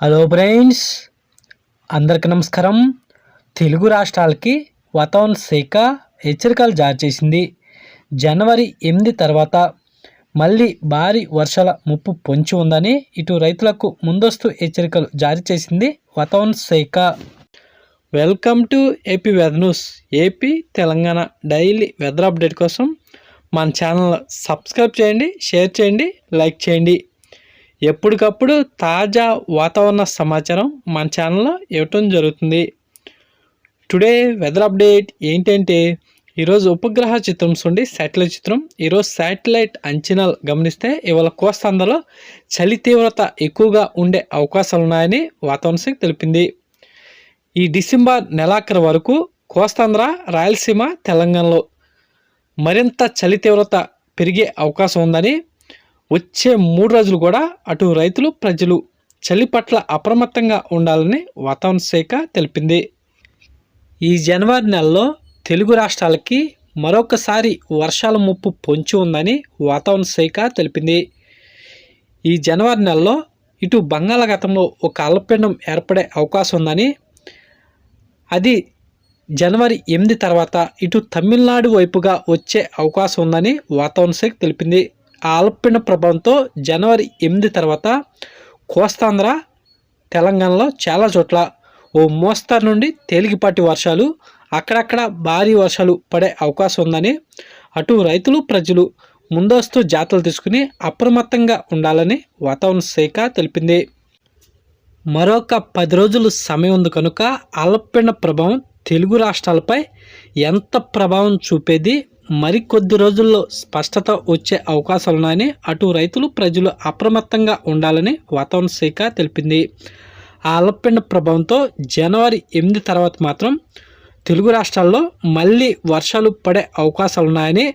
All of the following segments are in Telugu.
హలో ఫ్రెండ్స్ అందరికి నమస్కారం. తెలుగు రాష్ట్రాలకి వాతావరణ శాఖ హెచ్చరికలు జారీ చేసింది. జనవరి ఎనిమిది తర్వాత మళ్ళీ భారీ వర్షాల ముప్పు పొంచి ఉందని ఇటు రైతులకు ముందస్తు హెచ్చరికలు జారీ చేసింది వాతావరణ శాఖ. Welcome to AP weather news. AP Telangana daily weather update కోసం మన ఛానల్ సబ్స్క్రైబ్ చేయండి షేర్ చేయండి లైక్ చేయండి. ఎప్పటికప్పుడు తాజా వాతావరణ సమాచారం మన ఛానల్లో ఇవ్వటం జరుగుతుంది. టుడే వెదర్ అప్డేట్ ఏంటంటే ఈరోజు ఉపగ్రహ చిత్రం చూడండి శాటిలైట్ చిత్రం. ఈరోజు శాటిలైట్ అంచనాలు గమనిస్తే ఇవాళ కోస్తాంధ్రలో చలి తీవ్రత ఎక్కువగా ఉండే అవకాశాలు ఉన్నాయని వాతావరణ శాఖ తెలిపింది. ఈ డిసెంబర్ నెలాఖరు వరకు కోస్తాంధ్ర రాయలసీమ తెలంగాణలో మరింత చలి తీవ్రత పెరిగే అవకాశం ఉందని వచ్చే మూడు రోజులు కూడా అటు రైతులు ప్రజలు చలి పట్ల అప్రమత్తంగా ఉండాలని వాతావరణ శాఖ తెలిపింది. ఈ జనవరి నెలలో తెలుగు రాష్ట్రాలకి మరొకసారి వర్షాల ముప్పు పొంచి ఉందని వాతావరణ శాఖ తెలిపింది. ఈ జనవరి నెలలో ఇటు బంగాళాఖాతంలో ఒక అల్పపీండం ఏర్పడే అవకాశం ఉందని అది జనవరి ఎనిమిది తర్వాత ఇటు తమిళనాడు వైపుగా వచ్చే అవకాశం ఉందని వాతావరణ శాఖ తెలిపింది. ఆ ప్రభావంతో జనవరి ఎనిమిది తర్వాత కోస్తాంధ్ర తెలంగాణలో చాలా చోట్ల ఓ మోస్తరు నుండి తేలికపాటి వర్షాలు అక్కడక్కడ భారీ వర్షాలు పడే అవకాశం ఉందని అటు రైతులు ప్రజలు ముందస్తు జాతలు తీసుకుని అప్రమత్తంగా ఉండాలని వాతావరణ శాఖ తెలిపింది. మరొక పది రోజులు సమయం ఉంది కనుక అల్పపీడన ప్రభావం తెలుగు రాష్ట్రాలపై ఎంత ప్రభావం చూపేది? మరికొద్ది రోజుల్లో స్పష్టత వచ్చే అవకాశాలున్నాయని అటు రైతులు ప్రజలు అప్రమత్తంగా ఉండాలని వాతావరణ శాఖ తెలిపింది. ఆ ప్రభావంతో జనవరి ఎనిమిది తర్వాత మాత్రం తెలుగు రాష్ట్రాల్లో మళ్ళీ వర్షాలు పడే అవకాశాలు ఉన్నాయని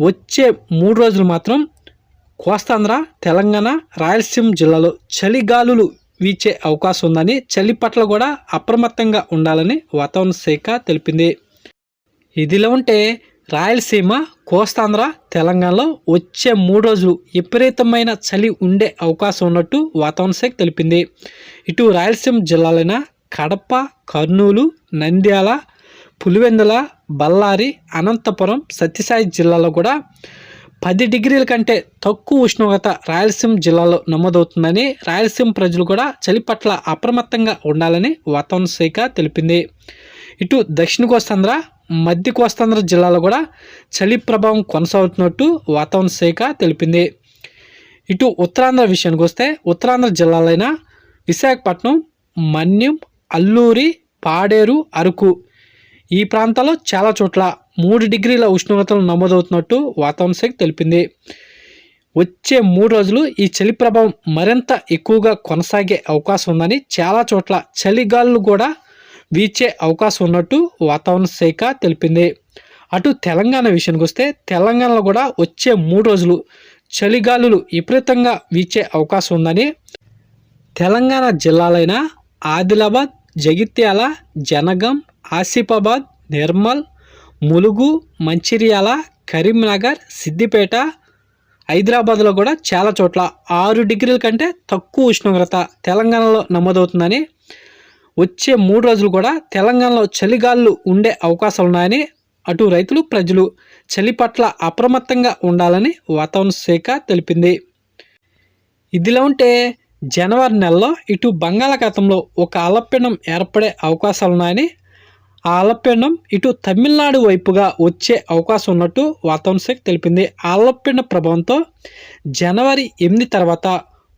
వచ్చే మూడు రోజులు మాత్రం కోస్తాంధ్ర తెలంగాణ రాయలసీమ జిల్లాలో చలిగాలులు వీచే అవకాశం ఉందని చలి పట్ల కూడా అప్రమత్తంగా ఉండాలని వాతావరణ శాఖ తెలిపింది. ఇదిలా ఉంటే రాయలసీమ కోస్తాంధ్ర తెలంగాణలో వచ్చే మూడు రోజులు విపరీతమైన చలి ఉండే అవకాశం ఉన్నట్టు వాతావరణ శాఖ తెలిపింది. ఇటు రాయలసీమ జిల్లాలైన కడప కర్నూలు నంద్యాల పులివెందుల బళ్ళారి అనంతపురం సత్యసాయి జిల్లాలో కూడా పది డిగ్రీల కంటే తక్కువ ఉష్ణోగ్రత రాయలసీమ జిల్లాలో నమోదవుతుందని రాయలసీమ ప్రజలు కూడా చలి పట్ల అప్రమత్తంగా ఉండాలని వాతావరణ శాఖ తెలిపింది. ఇటు దక్షిణ కోస్తాంధ్ర మధ్య కోస్తాంధ్ర జిల్లాలో కూడా చలి ప్రభావం కొనసాగుతున్నట్టు వాతావరణ శాఖ తెలిపింది. ఇటు ఉత్తరాంధ్ర విషయానికి వస్తే ఉత్తరాంధ్ర జిల్లాలైన విశాఖపట్నం మన్యం అల్లూరి పాడేరు అరకు ఈ ప్రాంతాల్లో చాలా చోట్ల మూడు డిగ్రీల ఉష్ణోగ్రతలు నమోదవుతున్నట్టు వాతావరణ శాఖ తెలిపింది. వచ్చే మూడు రోజులు ఈ చలి ప్రభావం మరింత ఎక్కువగా కొనసాగే అవకాశం ఉందని చాలా చోట్ల చలిగాలు కూడా వీచే అవకాశం ఉన్నట్టు వాతావరణ శాఖ తెలిపింది. అటు తెలంగాణ విషయానికి వస్తే తెలంగాణలో కూడా వచ్చే మూడు రోజులు చలిగాలులు విపరీతంగా వీచే అవకాశం ఉందని తెలంగాణ జిల్లాలైన ఆదిలాబాద్ జగిత్యాల జనగం ఆసిఫాబాద్ నిర్మల్ ములుగు మంచిర్యాల కరీంనగర్ సిద్దిపేట హైదరాబాద్లో కూడా చాలా చోట్ల ఆరు డిగ్రీల కంటే తక్కువ ఉష్ణోగ్రత తెలంగాణలో నమోదవుతుందని వచ్చే మూడు రోజులు కూడా తెలంగాణలో చలిగాళ్ళు ఉండే అవకాశాలు ఉన్నాయని అటు రైతులు ప్రజలు చలి పట్ల అప్రమత్తంగా ఉండాలని వాతావరణ శాఖ తెలిపింది. ఇదిలా ఉంటే జనవరి నెలలో ఇటు బంగాళాఖాతంలో ఒక అలపిండం ఏర్పడే అవకాశాలు ఉన్నాయని ఆ అలపిండం ఇటు తమిళనాడు వైపుగా వచ్చే అవకాశం ఉన్నట్టు వాతావరణ శాఖ తెలిపింది. ఆ ప్రభావంతో జనవరి ఎనిమిది తర్వాత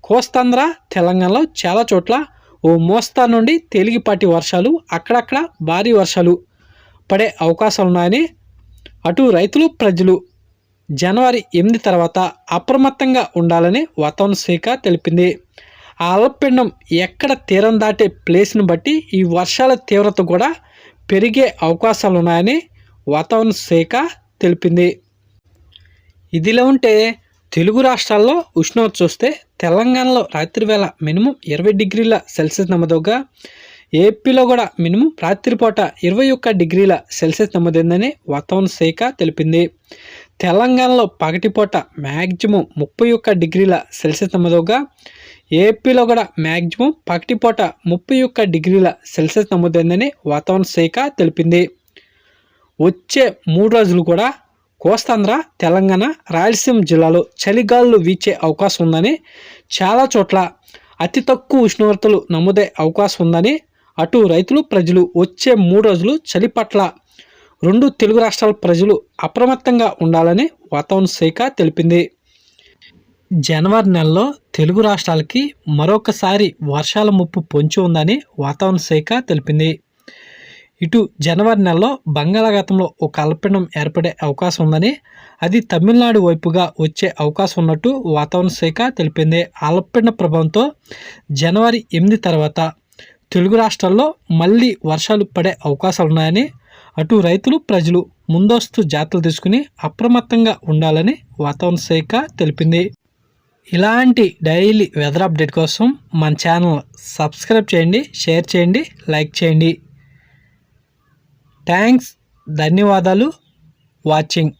కోస్తాంధ్ర తెలంగాణలో చాలా చోట్ల ఓ మోస్తా నుండి తేలికపాటి వర్షాలు అక్కడక్కడ భారీ వర్షాలు పడే అవకాశాలున్నాయని అటు రైతులు ప్రజలు జనవరి ఎనిమిది తర్వాత అప్రమత్తంగా ఉండాలని వాతావరణ శాఖ తెలిపింది. ఆ అల్పపీడనం ఎక్కడ తీరం దాటే ప్లేస్ను బట్టి ఈ వర్షాల తీవ్రత కూడా పెరిగే అవకాశాలు ఉన్నాయని వాతావరణ శాఖ తెలిపింది. ఇదిలా ఉంటే తెలుగు రాష్ట్రాల్లో ఉష్ణోగ్రత చూస్తే తెలంగాణలో రాత్రి వేళ మినిమం ఇరవై డిగ్రీల సెల్సియస్ నమోదుగా ఏపీలో కూడా మినిమం రాత్రిపూట ఇరవై ఒక్క డిగ్రీల సెల్సియస్ నమోదైందని వాతావరణ శాఖ తెలిపింది. తెలంగాణలో పగటిపూట మ్యాక్సిమం ముప్పై ఒక్క డిగ్రీల సెల్సియస్ నమోదుగా ఏపీలో కూడా మ్యాక్సిమం పగటిపూట ముప్పై ఒక్క డిగ్రీల సెల్సియస్ నమోదైందని వాతావరణ శాఖ తెలిపింది. వచ్చే మూడు రోజులు కూడా కోస్తాంధ్ర తెలంగాణ రాయలసీమ జిల్లాలో చలిగాలులు వీచే అవకాశం ఉందని చాలా చోట్ల అతి తక్కువ ఉష్ణోగ్రతలు నమోదే అవకాశం ఉందని అటు రైతులు ప్రజలు వచ్చే మూడు రోజులు చలి పట్ల రెండు తెలుగు రాష్ట్రాల ప్రజలు అప్రమత్తంగా ఉండాలని వాతావరణ శాఖ తెలిపింది. జనవరి నెలలో తెలుగు రాష్ట్రాలకి మరొకసారి వర్షాల ముప్పు పొంచి ఉందని వాతావరణ శాఖ తెలిపింది. ఇటు జనవరి నెలలో బంగాళాఖాతంలో ఒక అల్పపీడనం ఏర్పడే అవకాశం ఉందని అది తమిళనాడు వైపుగా వచ్చే అవకాశం ఉన్నట్టు వాతావరణ శాఖ తెలిపింది. అల్పపీడన ప్రభావంతో జనవరి ఎనిమిది తర్వాత తెలుగు రాష్ట్రాల్లో మళ్ళీ వర్షాలు పడే అవకాశాలు ఉన్నాయని అటు రైతులు ప్రజలు ముందస్తు జాగ్రత్తలు తీసుకుని అప్రమత్తంగా ఉండాలని వాతావరణ శాఖ తెలిపింది. ఇలాంటి డైలీ వెదర్ అప్డేట్ కోసం మన ఛానల్ సబ్స్క్రైబ్ చేయండి షేర్ చేయండి లైక్ చేయండి. థ్యాంక్స్ ధన్యవాదాలు. వాచింగ్